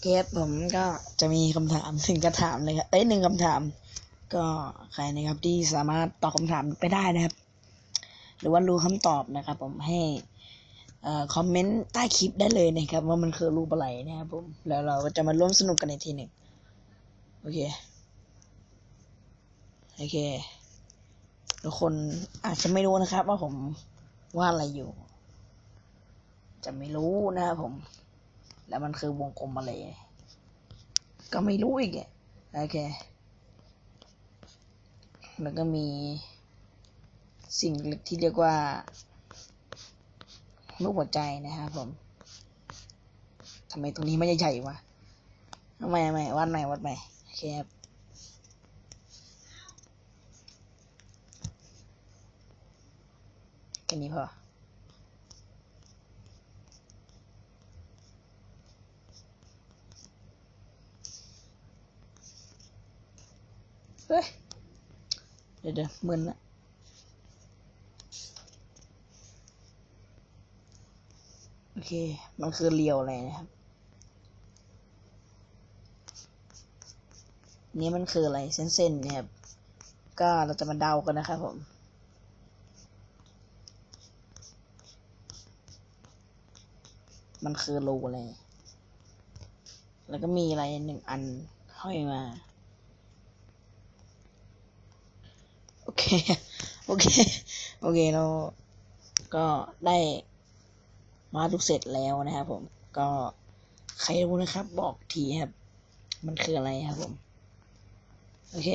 เกสผมก็จะมีคำถามถึงกระถามเลยครับเอ้ยหนึ่งคำถาม ก็ใครนะครับที่สามารถตอบคำถามไปได้นะครับ หรือว่ารู้คำตอบนะครับ ผมให้อ่อคอมเมนต์ใต้คลิปได้เลยนะครับ ว่ามันคือรูปอะไรนะครับผมแล้วเราก็จะมาร่วมสนุกกันในทีหนึ่งโอเคโอเคทุกคนอาจจะไม่รู้นะครับ ว่าผมวาดอะไรอยู่ จะไม่รู้นะครับผม แล้วมันคือวงกลมอะไรก็ไม่รู้อีกอะโอเค แล้วก็มีสิ่งเล็กที่เรียกว่ารูปหัวใจนะครับผมทำไมตรงนี้ไม่ใหญ่ๆวะทำไมทำไมวัดใหม่วัดใหม่โอเคครับแค่นี้พอ เฮ้ย เดี๋ยวเดี๋ยวมึนละโอเค มันคือเรียวอะไรนะครับ นี่มันคืออะไร เส้นๆเนี่ยครับ ก็เราจะมาเดากันนะครับผมมันคือรูอะไรแล้วก็มีอะไรหนึ่งอันห้อยมา โอเค โอเค โอเคเราก็ได้มาทุกเสร็จแล้วนะครับผม ก็ใครรู้นะครับ บอกทีครับ มันคืออะไรครับผม โอเค